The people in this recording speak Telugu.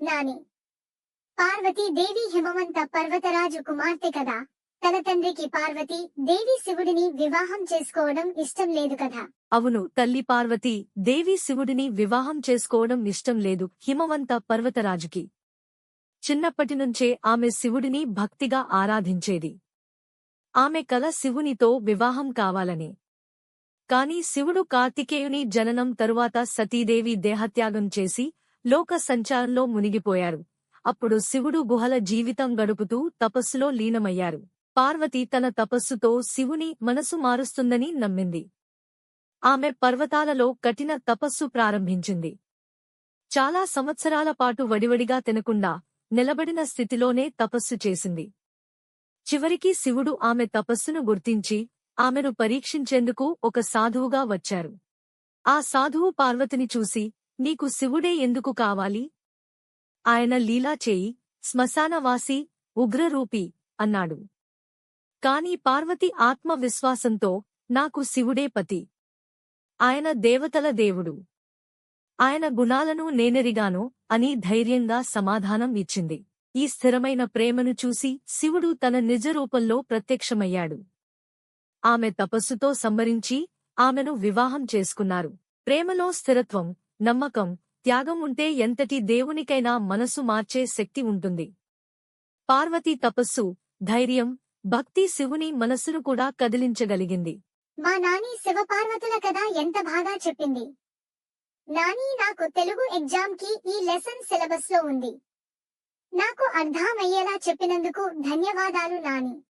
నాని. పార్వతీదేవి హిమవంత పర్వతరాజు కుమార్తె కదా. తన తండ్రికి పార్వతి దేవి శివుడిని వివాహం చేసుకోవడం ఇష్టం లేదు కదా. అవును తల్లి పార్వతి దేవి శివుడిని వివాహం చేసుకోవడం ఇష్టం లేదు హిమవంత పర్వతరాజుకి. చిన్నప్పటినుంచే ఆమె శివుడిని భక్తిగా ఆరాధించేది. ఆమె కల శివునితో వివాహం కావాలని. కాని శివుడు కార్తికేయుని జననం తరువాత సతీదేవి దేహత్యాగం చేసి లోక సంచారంలో మునిగిపోయారు. అప్పుడు శివుడు గుహల జీవితం గడుపుతూ తపస్సులో లీనమయ్యారు. పార్వతి తన తపస్సుతో శివుని మనసు మారుస్తుందని నమ్మింది. ఆమె పర్వతాలలో కఠిన తపస్సు ప్రారంభించింది. చాలా సంవత్సరాల పాటు వడివడిగా తినకుండా నిలబడిన స్థితిలోనే తపస్సు చేసింది. చివరికి శివుడు ఆమె తపస్సును గుర్తించి ఆమెను పరీక్షించేందుకు ఒక సాధువుగా వచ్చారు. ఆ సాధువు పార్వతిని చూసి నీకు శివుడే ఎందుకు కావాలి? ఆయన లీలా చేయి శ్మశానవాసి ఉగ్రరూపి అన్నాడు. కాని పార్వతి ఆత్మవిశ్వాసంతో నాకు శివుడే పతి. ఆయన దేవతల దేవుడు. ఆయన గుణాలను నేనెరిగాను అని ధైర్యంగా సమాధానం ఇచ్చింది. ఈ స్థిరమైన ప్రేమను చూసి శివుడు తన నిజ రూపంలో ప్రత్యక్షమయ్యాడు. ఆమె తపస్సుతో సంబరించి ఆమెను వివాహం చేసుకున్నారు. ప్రేమలో స్థిరత్వం నమ్మకం త్యాగం ఉంటే ఎంతటి దేవునికైనా మనసు మార్చే శక్తి ఉంటుంది. పార్వతీ తపస్సు ధైర్యం భక్తి శివుని మనస్సును కూడా కదిలించగలిగింది. మా నాని శివపార్వతుల కథ ఎంత బాగా చెప్పింది. నాని నాకు తెలుగు ఎగ్జామ్కి ఈ లెసన్ సిలబస్లో ఉంది. నాకు అర్థమయ్యేలా చెప్పినందుకు ధన్యవాదాలు నాని.